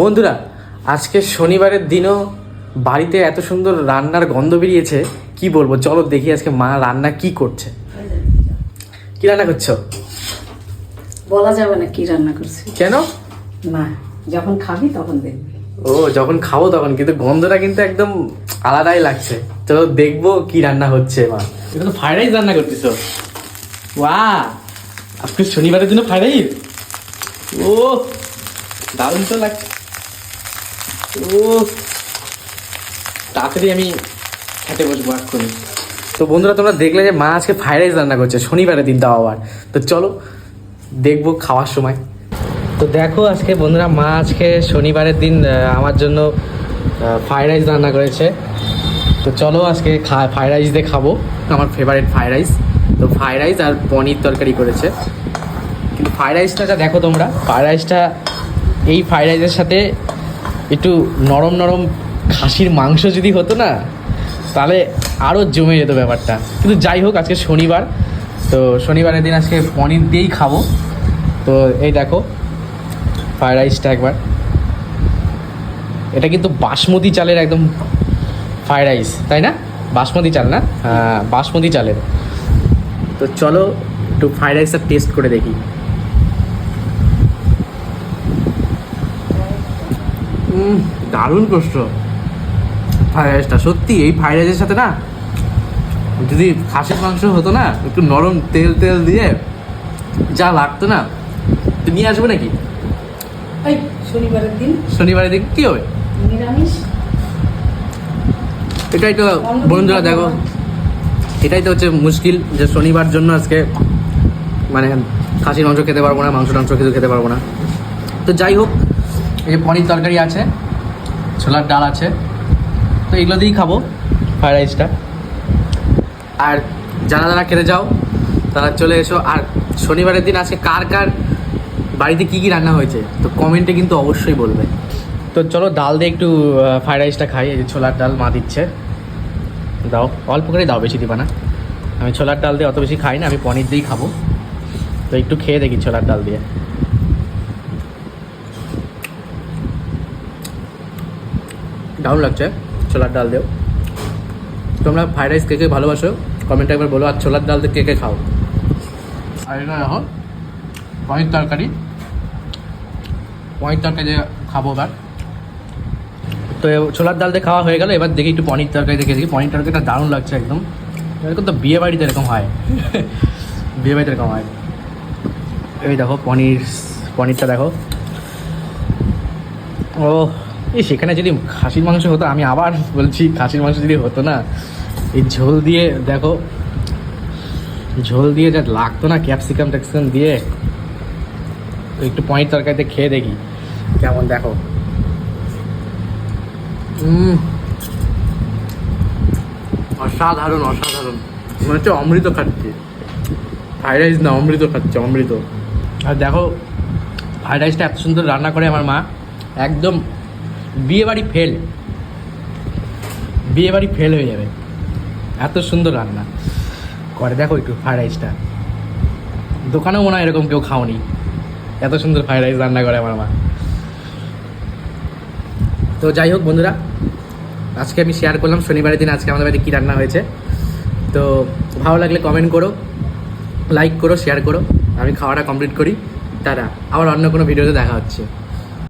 বন্ধুরা আজকে শনিবারের দিনও বাড়িতে এত সুন্দর রান্নার গন্ধ বেরিয়েছে কি বলব? চলো দেখি আজকে মা রান্না কি করছে। কি রান্না করছ? বলা যাবে না কি রান্না করছি। কেন? না যখন খাবি তখন দেখবি। ও যখন খাব তখন কিন্তু গন্ধটা কিন্তু একদম আলাদাই লাগছে। চলো দেখব কি রান্না হচ্ছে মা। এটা তো ফ্রাইড রাইস রান্না করতেছো? ওয়া আজকে শনিবারের দিনে ফ্রাইড রাইস ও দারুণ তো লাগছে। তাড়াতাড়ি আমি খেতে বসবো এক্ষুনি। তো বন্ধুরা, তোমরা দেখলে যে মা আজকে ফ্রাইড রাইস রান্না করছে, শনিবারের দিন তাও আবার। তো চলো, দেখব খাওয়ার সময়। তো দেখো আজকে বন্ধুরা, মা আজকে শনিবারের দিন আমার জন্য ফ্রাইড রাইস রান্না করেছে। তো চলো আজকে খা ফ্রাইড রাইস দিয়ে খাব। আমার ফেভারিট ফ্রাইড রাইস তো ফ্রাইড রাইস আর পনির তরকারি করেছে। কিন্তু ফ্রাইড রাইসটা দেখো তোমরা ফ্রাইড রাইসটা এই ফ্রাইড রাইসের সাথে একটু নরম নরম খাসির মাংস যদি হতো না, তাহলে আরও জমে যেত ব্যাপারটা। কিন্তু যাই হোক, আজকে শনিবার, তো শনিবারের দিন আজকে পনির দিয়েই খাব। তো এই দেখো, ফ্রাইড রাইসটা একবার। এটা কিন্তু বাসমতি চালের একদম ফ্রাইড রাইস, তাই না? বাসমতি চাল না? হ্যাঁ বাসমতি চালের। তো চলো একটু ফ্রাইড রাইসটা টেস্ট করে দেখি। দারুণ কষ্ট ফ্রাইড রাইসটা সত্যি এই ফ্রাইড রাইসের সাথে না যদি খাসির মাংস হতো না একটু নরম তেল তেল দিয়ে যা লাগতো না তুই নিয়ে আসবে নাকি? শনিবারের দিন। শনিবারের দিন কি হবে? এটাই তো বন্ধুরা দেখো। এটাই তো হচ্ছে মুশকিল যে শনিবার জন্য আজকে মানে খাসির মাংস খেতে পারব না মাংস টাংস কিছু খেতে পারব না। তো যাই হোক এই যে পনির তরকারি আছে, ছোলার ডাল আছে, তো এগুলো দিয়েই খাব ফ্রাইড রাইসটা আর যারা যারা খেতে যাও তারা চলে এসো। আর শনিবারের দিন আজকে কার কার বাড়িতে কী কী রান্না হয়েছে, তো কমেন্টে কিন্তু অবশ্যই বলবে। তো চলো ডাল দিয়ে একটু ফ্রাইড রাইসটা খাই, এই যে ছোলার ডাল মা দিচ্ছে। দাও, অল্প করে দাও, বেশি দিবা না। আমি ছোলার ডাল দিয়ে অত বেশি খাই না, আমি পনির দিয়েই খাব। তো একটু খেয়ে দেখি ছোলার ডাল দিয়ে। দারুণ লাগছে। ছোলার ডাল দিয়েও। তোমরা ফ্রাইড রাইস কে কে ভালোবাসো কমেন্টে একবার বলো, আর ছোলার ডাল দিয়ে কে কে খাও। আর এটা দেখো, পনির তরকারি। পনির তরকারি দিয়ে খাব এবার। তো ছোলার ডাল দিয়ে খাওয়া হয়ে গেল, এবার দেখি একটু পনির তরকারি দেখে দেখি। পনির তরকারিটা দারুণ লাগছে একদম। এরকম তো বিয়ে বাড়িতে এরকম হয়। বিয়ে বাড়িতে এরকম হয়। এই দেখো পনির, পনিরটা দেখো। ও এই সেখানে যদি খাসির মাংস হতো, আমি আবার বলছি খাসির মাংস যদি হতো না, এই ঝোল দিয়ে দেখো, ঝোল দিয়ে যা লাগতো না, ক্যাপসিকাম ট্যাপসিকাম দিয়ে, একটু পনির তরকারিতে খেয়ে দেখি, কেমন দেখো। অসাধারণ অসাধারণ। মনে হচ্ছে অমৃত খাচ্ছি। ফ্রাইড রাইস না, অমৃত খাচ্ছে, অমৃত। আর দেখো, ফ্রাইড রাইসটা এত সুন্দর রান্না করে আমার মা, একদম বিয়ে বাড়ি ফেল বিয়ে বাড়ি ফেল হয়ে যাবে। এত সুন্দর রান্না। করে দেখো একটু ফ্রাইড রাইসটা দোকানেও মনে হয় এরকম কেউ খাওনি। এত সুন্দর ফ্রাইড রাইস রান্না করে আমার মা। তো যাই হোক বন্ধুরা, আজকে আমি শেয়ার করলাম। শনিবারের দিন আজকে আমাদের বাড়িতে কী রান্না হয়েছে। তো ভালো লাগলে কমেন্ট করো লাইক করো শেয়ার করো। আমি খাওয়াটা কমপ্লিট করি। তারা, আবার অন্য কোনো ভিডিওতে দেখা হচ্ছে।